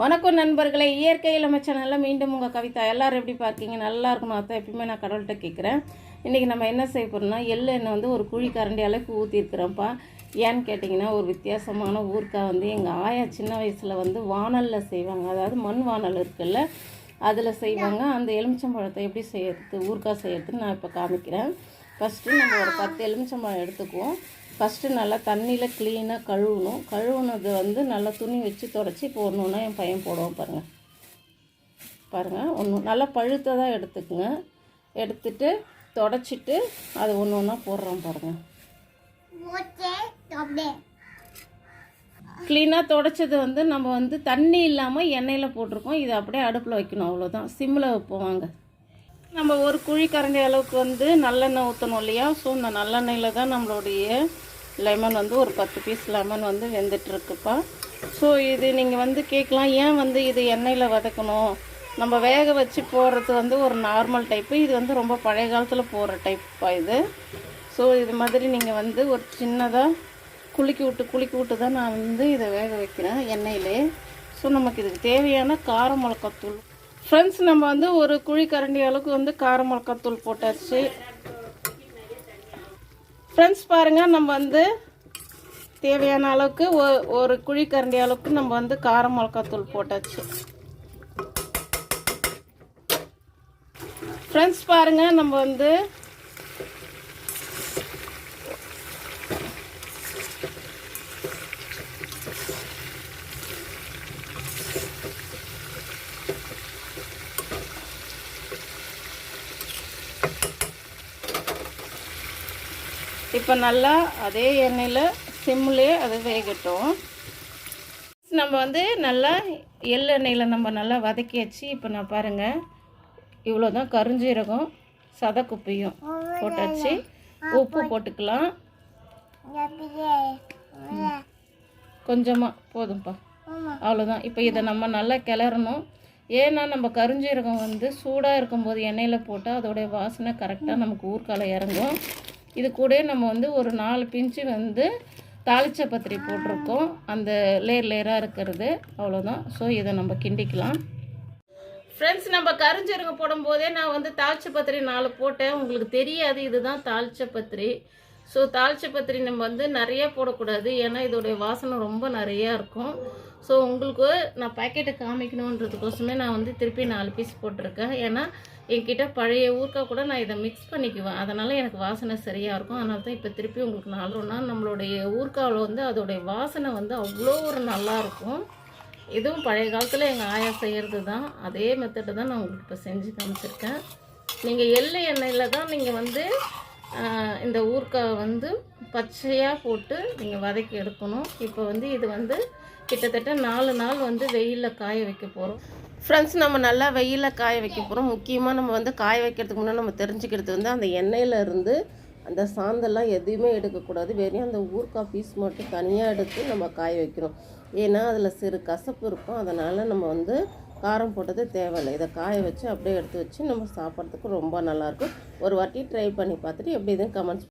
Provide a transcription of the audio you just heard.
வணக்கம் நண்பர்களே. இயற்கை இளமை சேனலில் மீண்டும் உங்கள் கவிதா. எல்லோரும் எப்படி பார்க்கீங்க நல்லா இருக்கணும் அதான் எப்பயுமே நான் கடவுள்கிட்ட கேட்குறேன் இன்றைக்கி நம்ம என்ன செய்ய போகிறோம்னா எள்ளு எண்ணெய் வந்து ஒரு குழி கரண்டி அளவுக்கு ஊற்றிருக்கிறோம்ப்பா ஏன்னு கேட்டிங்கன்னா ஒரு வித்தியாசமான ஊறுக்காய் வந்து எங்கள் ஆயா சின்ன வயசில் வந்து வானலில் செய்வாங்க. அதாவது மண் வானல் இருக்குல்ல அதில் செய்வாங்க. அந்த எலுமிச்சம்பழத்தை எப்படி செய்யறது ஊறுக்காய் செய்யறதுன்னு நான் இப்போ காமிக்கிறேன். ஃபஸ்ட்டு நம்ம ஒரு பத்து எலுமிச்சம்பழம் எடுத்துக்குவோம். ஃபஸ்ட்டு நல்லா தண்ணியில் க்ளீனாக கழுவணும். கழுவுனது வந்து நல்லா துணி வச்சு தொடச்சி இப்போ ஒன்று ஒன்றா என் பையன் போடுவோம் பாருங்கள் பாருங்கள் ஒன்று நல்லா பழுத்ததாக எடுத்துக்கோங்க. எடுத்துட்டு தொடச்சிட்டு அது ஒன்று ஒன்றா போடுறோம் பாருங்கள் க்ளீனாக தொடச்சது வந்து நம்ம வந்து தண்ணி இல்லாமல் எண்ணெயில் போட்டிருக்கோம். இதை அப்படியே அடுப்பில் வைக்கணும் அவ்வளோதான் சிம்மில் வைப்போம் வாங்க. நம்ம ஒரு குழி கரண்டி அளவுக்கு வந்து நல்லெண்ணெய் ஊற்றணும் இல்லையா? ஸோ இந்த நல்லெண்ணெயில் தான் நம்மளுடைய லெமன் வந்து ஒரு பத்து பீஸ் லெமன் வந்து வெந்துட்டுருக்குப்பா. ஸோ இது நீங்கள் வந்து கேட்கலாம். ஏன் வந்து இது எண்ணெயில் வதக்கணும்? நம்ம வேக வச்சு போடுறது வந்து ஒரு நார்மல் டைப்பு இது வந்து ரொம்ப பழைய காலத்தில் போடுற டைப்பா இது. ஸோ இது மாதிரி நீங்கள் வந்து ஒரு சின்னதாக குலுக்கி விட்டு குலுக்கி விட்டு தான் நான் வந்து இதை வேக வைக்கிறேன் எண்ணெயிலே. ஸோ நமக்கு இதுக்கு தேவையான கார மிளகாத்தூள் ஃப்ரெண்ட்ஸ் நம்ம வந்து ஒரு குழி கரண்டி அளவுக்கு வந்து கார மிளகாத்தூள் போட்டாச்சு. ஃப்ரெண்ட்ஸ் பாருங்கள் நம்ம வந்து தேவையான அளவுக்கு ஒ- ஒரு குழி கரண்டி அளவுக்கு நம்ம வந்து கார மிளகாத்தூள் போட்டாச்சு. ஃப்ரெண்ட்ஸ் பாருங்கள் நம்ம வந்து இப்போ நல்லா அதே எண்ணெயில் சிம்லேயே அது வேகட்டும். நம்ம வந்து நல்லா எள் எண்ணெயில் நம்ம நல்லா வதக்கியாச்சு இப்போ நான் பாருங்கள் இவ்வளோ தான் கருஞ்சீரகம் சதக்குப்பையும் போட்டாச்சு. உப்பு போட்டுக்கலாம். கொஞ்சமாக போதும்ப்பா அவ்வளோதான் இப்போ இதை நம்ம நல்லா கிளறணும். ஏன்னா நம்ம கருஞ்சீரகம் வந்து சூடாக இருக்கும்போது எண்ணெயில் போட்டால் அதோடைய வாசனை கரெக்டாக நமக்கு ஊர்க்கால இறங்கும். இது கூட நம்ம வந்து ஒரு நாலு பிஞ்சு வந்து தாளிச்ச பத்திரி போட்டிருக்கோம். அந்த லேயர் லேயராக இருக்கிறது. அவ்வளோதான் ஸோ இதை நம்ம கிண்டிக்கலாம். ஃப்ரெண்ட்ஸ் நம்ம கரிஞ்சருங்க போடும்போதே நான் வந்து தாளிச்ச பத்திரி நாலு போட்டேன். உங்களுக்கு தெரியாது இதுதான் தாளிச்ச பத்திரி. ஸோ தாளிச்ச பத்திரி நம்ம வந்து நிறைய போடக்கூடாது. ஏன்னா இதோடைய வாசனை ரொம்ப நிறையா இருக்கும். ஸோ உங்களுக்கு நான் பாக்கெட்டை காமிக்கணுன்றதுக்கோசமே நான் வந்து திருப்பி நாலு பீஸ் போட்டிருக்கேன். ஏன்னா என்கிட்ட பழைய ஊருக்கா கூட நான் இதை மிக்ஸ் பண்ணிக்குவேன். அதனால் எனக்கு வாசனை சரியாக இருக்கும். அதனால தான் இப்போ திருப்பி உங்களுக்கு நாலுன்னா நம்மளுடைய ஊர்காவில் வந்து அதோடைய வாசனை வந்து அவ்வளோ ஒரு நல்லா இருக்கும். இதுவும் பழைய காலத்தில் எங்கள் ஆயா செய்கிறது தான். அதே மெத்தடு தான் நான் உங்களுக்கு இப்போ செஞ்சு காமிச்சிருக்கேன். நீங்கள் எள்ளு எண்ணெயில் தான் நீங்கள் வந்து இந்த ஊறுக்காய் வந்து பச்சையாக போட்டு நீங்கள் வதக்கி எடுக்கணும். இப்போ வந்து இது வந்து கிட்டத்தட்ட நாலு நாள் வந்து வெயிலில் காய வைக்க போகிறோம் ஃப்ரெண்ட்ஸ் நம்ம நல்லா வெயிலில் காய வைக்க போகிறோம் முக்கியமாக நம்ம வந்து காய வைக்கிறதுக்கு முன்னாடி நம்ம தெரிஞ்சுக்கிறது வந்து அந்த எண்ணெயில் இருந்து அந்த சாந்தெல்லாம் எதுவுமே எடுக்கக்கூடாது வெறும் அந்த ஊறுக்காய் பீஸ் மட்டும் தனியாக எடுத்து நம்ம காய வைக்கிறோம். ஏன்னா அதில் சிறு கசப்பு இருக்கும். அதனால் நம்ம வந்து காரம் போட்டது தேவையில்லை. இதை காய வச்சு அப்படியே எடுத்து வச்சு நம்ம சாப்பிட்றதுக்கு ரொம்ப நல்லாயிருக்கும். ஒரு வாட்டி ட்ரை பண்ணி பார்த்துட்டு எப்படி இதுன்னு கமெண்ட்ஸ்